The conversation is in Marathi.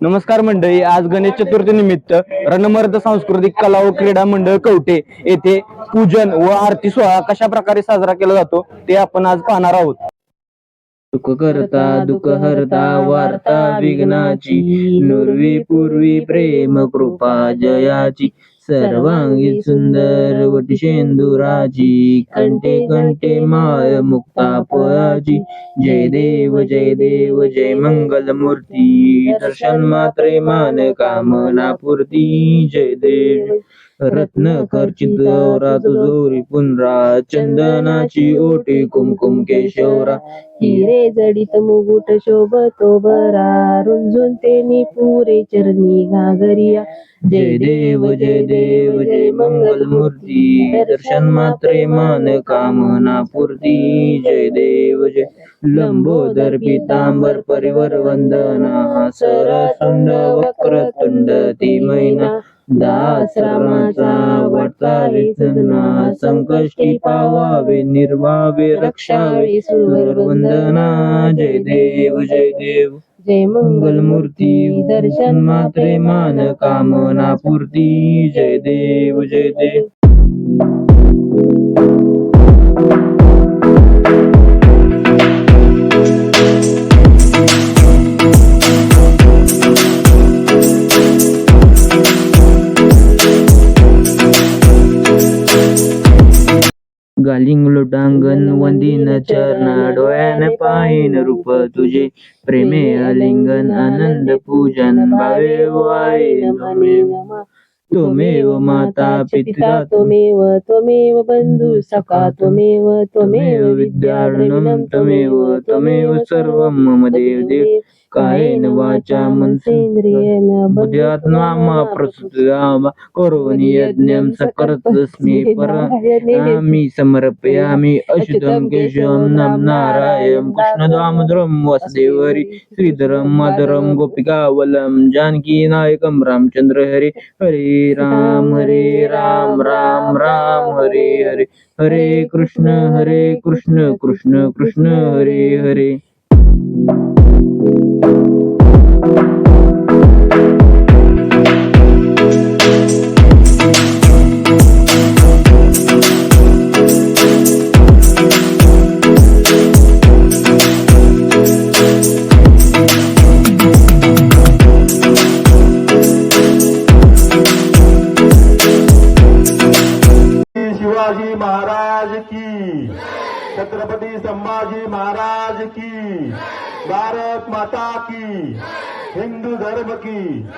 नमस्कार मंडळी आज गणेश चतुर्थी निमित्त रणमर्द सांस्कृतिक कला व क्रीडा मंडळ कवटे येथे पूजन व आरती सोहळा कशा प्रकारे साजरा केला जातो ते आपण आज पाहणार आहोत. सुख करता दुःख हरता वार्ता विघ्नाची नुरवी पूर्वी प्रेम कृपा जयाची. सर्वांगी सुंदर वटी शेंदुराची कंटे कंटे माळ मुक्ता फळाची जय देव जय देव जय मंगल मूर्ती दर्शन मात्रे मान कामना पूर्ती. जय देव. रत्न खर्चित गौरा तुझोरी पुनरा. चंदनाची ओटी कुमकुम केशवरा. हिरे जडित मुकुट शोभतो बरा. रुंजून ते पुरे चरणी घागरिया. जय देव जय देव जय मंगल मूर्ती दर्शन मात्रे मान कामना पूर्ती जय देव जय लंबोदर पितांबर परिवर वंदना सरसुंड वक्रतुंड ती मैना दास रामाचा वाटता संकष्टी पावावे निर्वावे रक्षावे सुरवंदना जय देव जय देव. जय मंगल मूर्ती दर्शन मात्रे मान कामना पूर्ती जय देव जय देव. गालिंग लोटांगण वंदिन चरणा डोळ्यान पाहिन रूप तुझे प्रेमे आलिंगन आनंद पूजन भावे वाये नमे. त्वमेव माता पिता पिता त्वमेव त्वमेव बंधु सखा त्वमेव त्वमेव विद्यार्णम त्वमेव त्वमेव सर्वं मम देव देव कायेन वाचा मनसेंद्रियेण बुद्ध्यात्मा मा प्रसुतामा करोमि यज्ञं सकर्तस्मै परामि समर्पयामि अच्युतं केशवं नं नारायणं कृष्णदामोदरं वसुदेवरि श्रीधरं मधुरं गोपिकावलं जानकीनायकं रामचंद्र हरे हरे राम हरे राम राम राम हरे हरे। हरे कृष्ण हरे कृष्ण कृष्ण कृष्ण हरे हरे। शिवाजी महाराज की। छत्रपती संभाजी महाराज की। भारत माता की। हिंदू धर्म की।